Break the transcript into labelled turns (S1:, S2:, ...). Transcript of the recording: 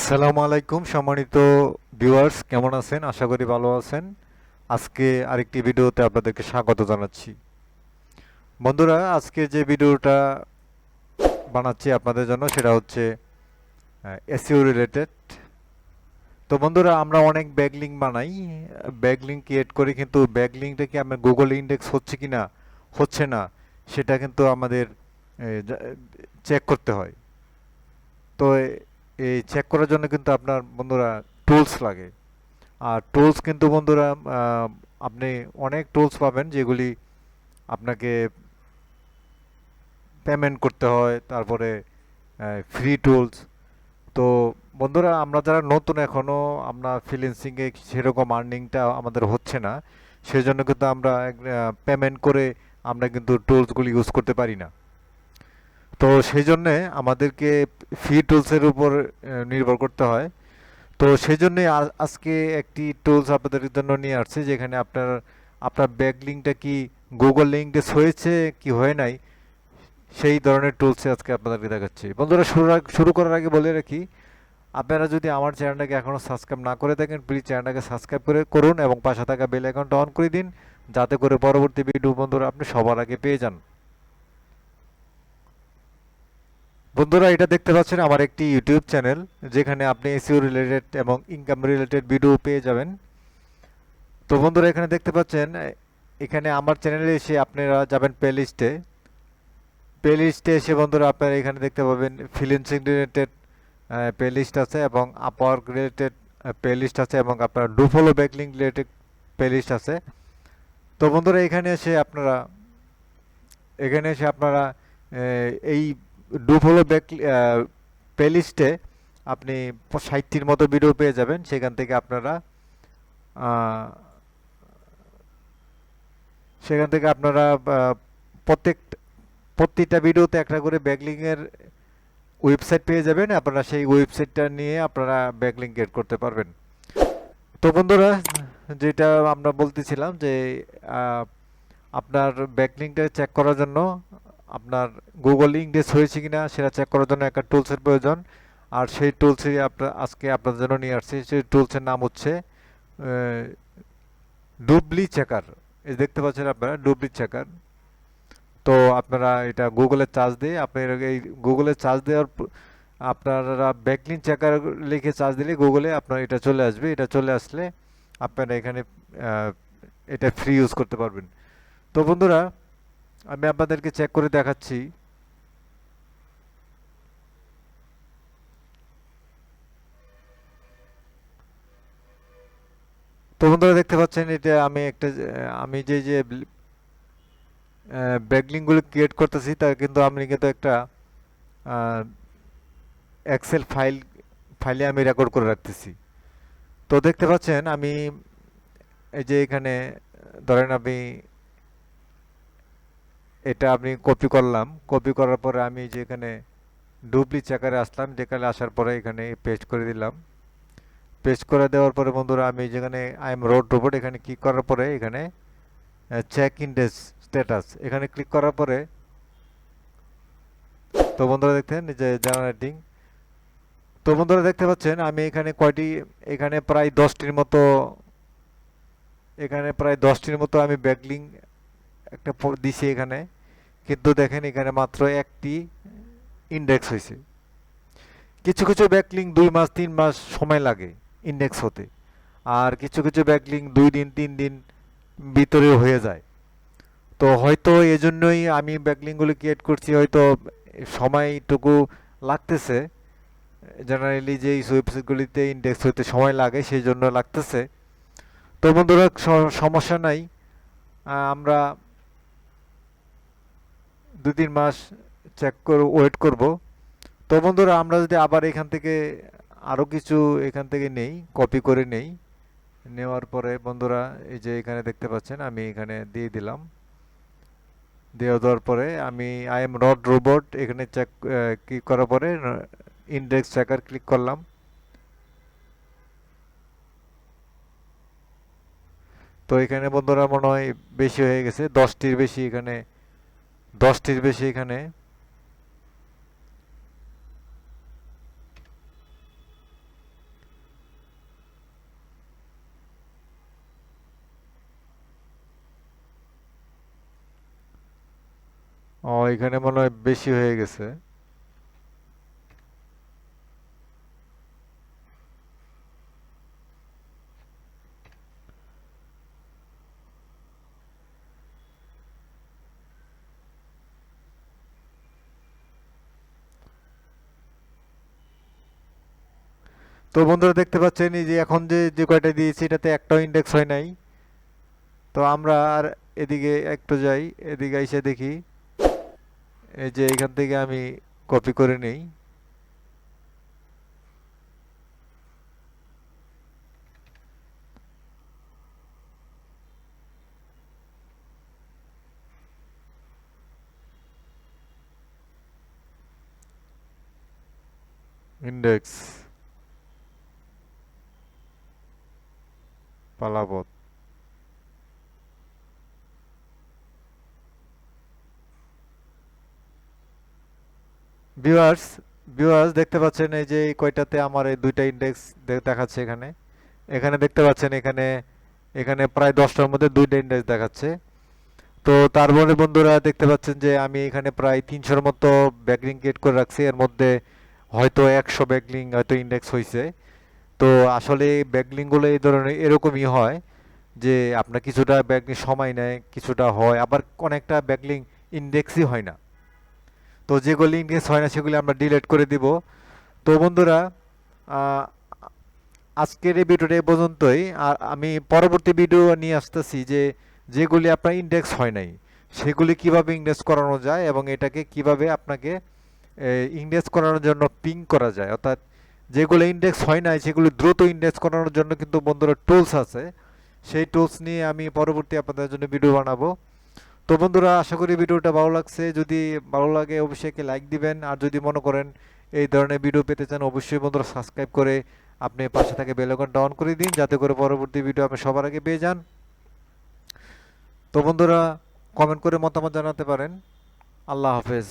S1: আসসালামু আলাইকুম, সম্মানিত ভিউয়ার্স কেমন আছেন? আশা করি ভালো আছেন। আজকে আরেকটি ভিডিওতে আপনাদেরকে স্বাগত জানাচ্ছি। বন্ধুরা, আজকে যে ভিডিওটা বানাচ্ছি আপনাদের জন্য, সেটা হচ্ছে এসইও রিলেটেড তো বন্ধুরা, আমরা অনেক ব্যাগলিং বানাই। ব্যাগলিং ক্রিয়েট করি, কিন্তু ব্যাগলিংটা কি আমার গুগল ইন্ডেক্স হচ্ছে কি না, হচ্ছে না, সেটা কিন্তু আমাদের চেক করতে হয়। তো এই চেক করার জন্য কিন্তু আপনার বন্ধুরা টুলস লাগে। আর টুলস কিন্তু বন্ধুরা আপনি অনেক টুলস পাবেন যেগুলি আপনাকে পেমেন্ট করতে হয়, তারপরে ফ্রি টুলস তো বন্ধুরা, আমরা যারা নতুন এখনও আমরা ফ্রিল্যান্সিংয়ে সেরকম আর্নিংটা আমাদের হচ্ছে না। সেজন্য কিন্তু আমরা পেমেন্ট করে আমরা কিন্তু টুলসগুলি ইউজ করতে পারি না। তো সেই জন্যে আমাদেরকে ফ্রি টুলসের উপর নির্ভর করতে হয়। তো সেই জন্যে আজকে একটি টুলস আপনাদের জন্য নিয়ে আসছে, যেখানে আপনার আপনার ব্যাক লিঙ্কটা কি গুগল লিঙ্কডেস হয়েছে কি হয় নাই, সেই ধরনের টুলসে আজকে আপনাদেরকে দেখাচ্ছি। বন্ধুরা, শুরু শুরু করার আগে বলে রাখি, আপনারা যদি আমার চ্যানেলটাকে এখনও সাবস্ক্রাইব না করে থাকেন প্লিজ চ্যানেলটাকে সাবস্ক্রাইব করে করুন এবং পাশে থাকা বেল অ্যাকাউন্টটা অন করে দিন, যাতে করে পরবর্তী ভিডিও বন্ধুরা আপনি সবার আগে পেয়ে যান। বন্ধুরা, এটা দেখতে পাচ্ছেন আমার একটি ইউটিউব চ্যানেল, যেখানে আপনি এসইও রিলেটেড এবং ইনকাম রিলেটেড ভিডিও পেয়ে যাবেন। তো বন্ধুরা, এখানে দেখতে পাচ্ছেন, এখানে আমার চ্যানেলে এসে আপনারা যাবেন প্লে লিস্টে প্লে লিস্টে এসে বন্ধুরা, আপনারা এখানে দেখতে পাবেন ফিলিংসিং রিলেটেড প্লে লিস্ট আছে এবং আপওয়ার্ক রিলেটেড প্লে লিস্ট আছে এবং আপনার dofollow backlink related play list আছে। তো বন্ধুরা, এখানে এসে আপনারা, এখানে এসে আপনারা এই ডুফলো ব্যাক প্লেলিস্টে আপনি ষাটটির মতো ভিডিও পেয়ে যাবেন। সেখান থেকে আপনারা সেখান থেকে আপনারা প্রত্যেক, প্রত্যেকটা ভিডিওতে একটা করে ব্যাকলিংয়ের ওয়েবসাইট পেয়ে যাবেন। আপনারা সেই ওয়েবসাইটটা নিয়ে আপনারা ব্যাকলিং গেট করতে পারবেন। তো বন্ধুরা, যেটা আমরা বলতেছিলাম যে আপনার ব্যাকলিংটা চেক করার জন্য আপনার গুগল ইংলিশ হয়েছে কিনা সেটা চেক করার জন্য একটা টুলসের প্রয়োজন। আর সেই টুলসই আপনার আজকে আপনাদের জন্য নিয়ে আসছি, সেই টুলসের নাম হচ্ছে ডুবলি চেকার এই দেখতে পাচ্ছেন আপনারা ডুবলি চেকার তো আপনারা এটা গুগলে চার্জ দিয়ে আপনার এই গুগলে চার্জ দেওয়ার আপনারা ব্যাকলিন চেকার লিখে চার্জ দিলে গুগলে আপনার এটা চলে আসবে। এটা চলে আসলে আপনারা এখানে এটা ফ্রি ইউজ করতে পারবেন। তো বন্ধুরা আমি আপনাদেরকে চেক করে দেখাচ্ছি। তো বন্ধুরা দেখতে পাচ্ছেন, এটা আমি একটা, আমি যে যে ব্যাকলিংগুলো ক্রিয়েট করতেছি তা কিন্তু আমি কিন্তু একটা এক্সেল ফাইল ফাইলে আমি রেকর্ড করে রাখতেছি। তো দেখতে পাচ্ছেন, আমি এই যে এখানে ধরেন আমি এটা আমি কপি করলাম। কপি করার পরে আমি যে এখানে ডুপ্লি চেকারে আসলাম, যেখানে আসার পরে এখানে পেস্ট করে দিলাম। পেস্ট করে দেওয়ার পরে বন্ধুরা, আমি যেখানে আই এম রোড রোবট এখানে ক্লিক করার পরে এখানে চেক ইন্ডেক্স স্ট্যাটাস এখানে ক্লিক করার পরে তো বন্ধুরা দেখতেন যে জেনারেটিং তো বন্ধুরা দেখতে পাচ্ছেন, আমি এখানে কয়টি, এখানে প্রায় দশটির মতো, এখানে প্রায় দশটির মতো আমি ব্যাকলিং একটা দিছি এখানে, কিন্তু দেখেন এখানে মাত্র একটি ইন্ডেক্স হয়েছে। কিছু কিছু ব্যাকলিং দুই মাস, তিন মাস সময় লাগে ইন্ডেক্স হতে, আর কিছু কিছু ব্যাকলিং দুই দিন, তিন দিন ভিতরেও হয়ে যায়। তো হয়তো এজন্যই আমি ব্যাকলিংগুলো ক্রিয়েট করছি, হয়তো সময়টুকু লাগতেছে। জেনারেলি যে এই ওয়েবসাইটগুলিতে ইন্ডেক্স হতে সময় লাগে সেই জন্য লাগতেছে। তো বন্ধুরা সমস্যা নাই। আমরা দু তিন মাস চেক করে ওয়েট করব। তো বন্ধুরা, আমরা যদি আবার এখান থেকে আরও কিছু এখান থেকে নেই কপি করে নেই, নেওয়ার পরে বন্ধুরা, এই যে এখানে দেখতে পাচ্ছেন, আমি এখানে দিয়ে দিলাম। দিয়ে দেওয়ার পরে আমি আই এম রড রোবট এখানে চেক ক্লিক করার পরে ইন্ডেক্স চেকার ক্লিক করলাম। তো এখানে বন্ধুরা মনে হয় বেশি হয়ে গেছে, দশটির বেশি এখানে দশটির বেশি এখানে। ও এখানে মনে হয় বেশি হয়ে গেছে। তো বন্ধুরা দেখতে পাচ্ছেন যে এখন যে যে কয়টা দিয়েছি, এটাতে একটাও ইন্ডেক্স হয় নাই। তো আমরা আর এদিকে একটু যাই, এদিকে এসে দেখি। এই যে এখান থেকে আমি কপি করে নেই। ইন্ডেক্স পালাবত। ভিউয়ার্স ভিউয়ার্স দেখতে পাচ্ছেন এই যে কয়টাতে আমার এই দুইটা ইন্ডেক্স দেখাচ্ছে এখানে। এখানে দেখতে পাচ্ছেন এখানে এখানে প্রায় দশটার মধ্যে দুইটা ইন্ডেক্স দেখাচ্ছে। তো তারপরে বন্ধুরা দেখতে পাচ্ছেন যে আমি এখানে প্রায় তিনশোর মতো ব্যাকলিং ক্রিয়েট করে রাখছি। এর মধ্যে হয়তো একশো ব্যাকলিং হয়তো ইন্ডেক্স হয়েছে তো আসলে ব্যাকলিংগুলো এই ধরনের এরকমই হয় যে আপনার কিছুটা ব্যাকলিং সময় নেয়, কিছুটা হয়, আবার অনেকটা ব্যাকলিং ইন্ডেক্সই হয় না। তো যেগুলি ইন্ডেক্স হয় না সেগুলি আমরা ডিলিট করে দিব। তো বন্ধুরা আজকের এই ভিডিওটা এই পর্যন্তই। আর আমি পরবর্তী ভিডিও নিয়ে আসতেছি যে যেগুলি আপনার ইন্ডেক্স হয় নাই, সেগুলি কীভাবে ইন্ডেক্স করানো যায় এবং এটাকে কীভাবে আপনাকে ইন্ডেক্স করানোর জন্য পিং করা যায়। অর্থাৎ যেগুলো ইন্ডেক্স হয় নাই, সেগুলো দ্রুত ইন্ডেক্স করানোর জন্য কিন্তু বন্ধুরা টুলস আছে। সেই টুলস নিয়ে আমি পরবর্তী আপনাদের জন্য ভিডিও বানাবো। তো বন্ধুরা, আশা করি ভিডিওটা ভালো লাগছে। যদি ভালো লাগে, অবশ্যই লাইক দিবেন। আর যদি মনে করেন এই ধরনের ভিডিও পেতে চান, অবশ্যই বন্ধুরা সাবস্ক্রাইব করে আপনি পাশে থাকে বেল আইকনটা অন করে দিন, যাতে করে পরবর্তী ভিডিও আপনি সবার আগে পেয়ে যান। তো বন্ধুরা কমেন্ট করে মতামত জানাতে পারেন। আল্লাহ হাফেজ।